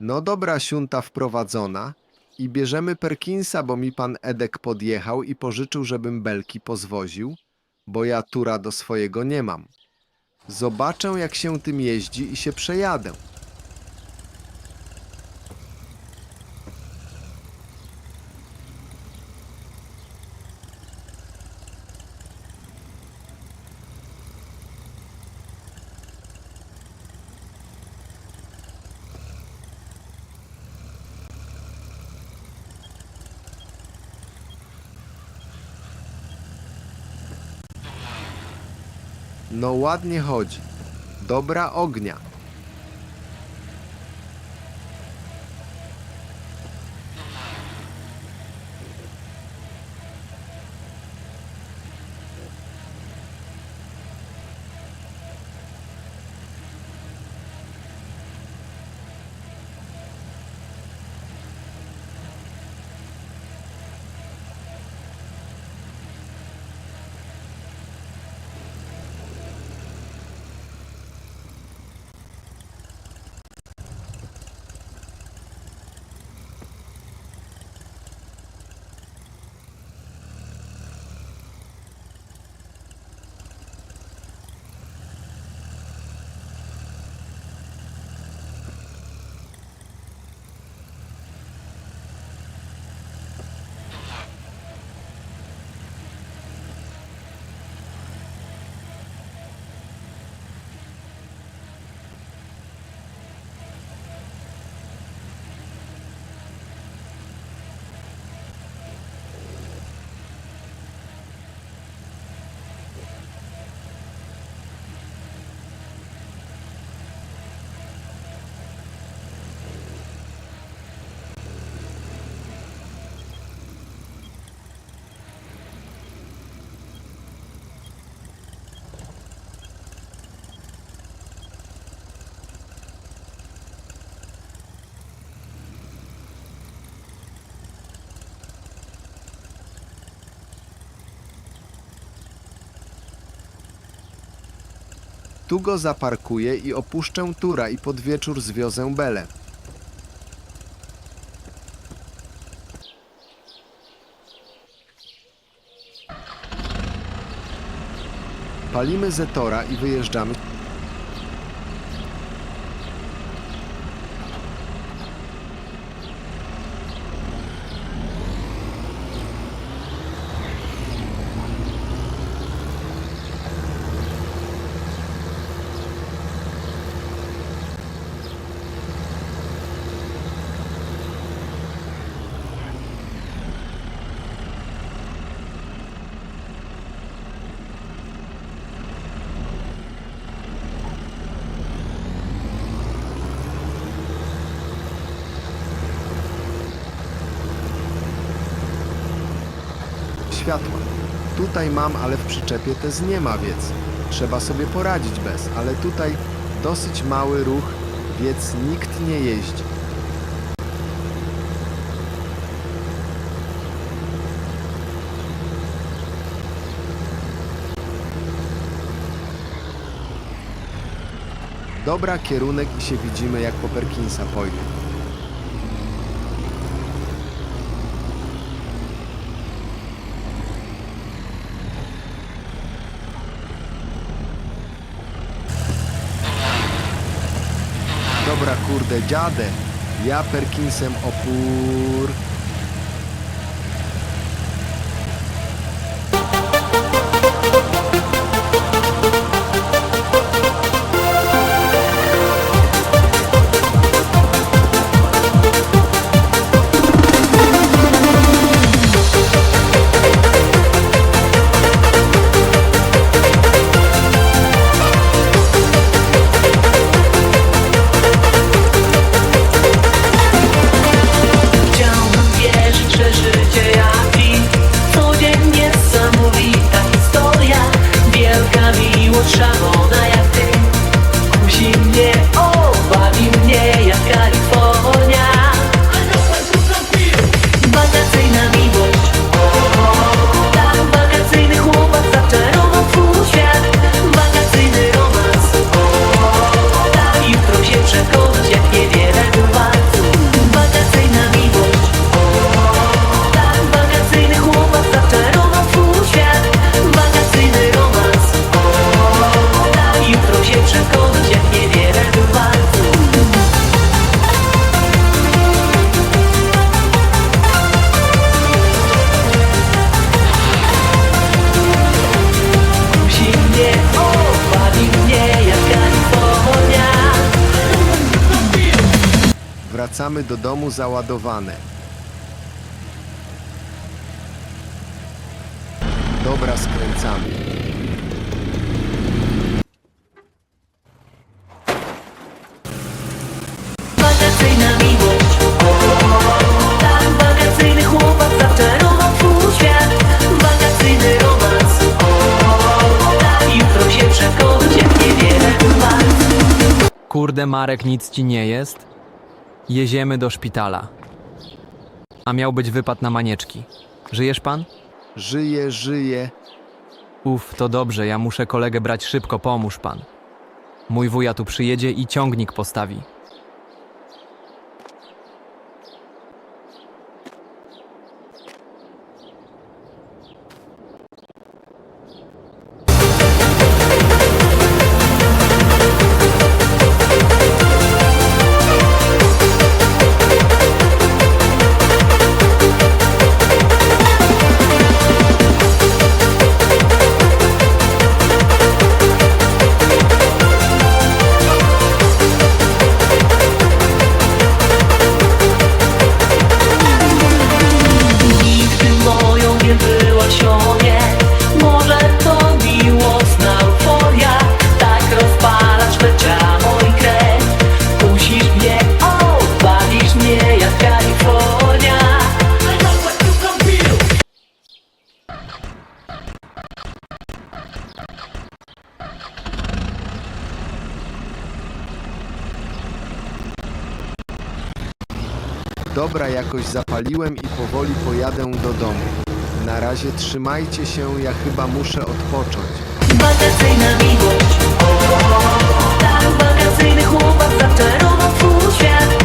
No dobra, siunta wprowadzona. I bierzemy Perkinsa, bo mi pan Edek podjechał i pożyczył, żebym belki pozwoził, bo ja tura do swojego nie mam. Zobaczę, jak się tym jeździ i się przejadę. No ładnie chodzi. Dobra ognia. Tu go zaparkuję i opuszczę tura i pod wieczór zwiozę belę. Palimy Zetora i wyjeżdżamy. Światła. Tutaj mam, ale w przyczepie też nie ma, więc trzeba sobie poradzić bez. Ale tutaj dosyć mały ruch, więc nikt nie jeździ. Dobra, kierunek i się widzimy jak po Perkinsa pojdzie. Dobra, kurde, dziadę. Ja Perkinsem opór. Wracamy do domu załadowane. Dobra, skręcamy. Wakacyjna miłość Tak, wakacyjny chłopak zaczarował twój świat Wakacyjny romans Tak, jutro się niewiele Kurde, Marek, nic ci nie jest? Jedziemy do szpitala. A miał być wypad na manieczki. Żyjesz pan? Żyje, żyje. Uf, to dobrze, ja muszę kolegę brać szybko, pomóż pan. Mój wuja tu przyjedzie i ciągnik postawi. Dobra, jakoś zapaliłem i powoli pojadę do domu. Na razie trzymajcie się, ja chyba muszę odpocząć. Wakacyjna miłość Tak, wakacyjny chłopak twój świat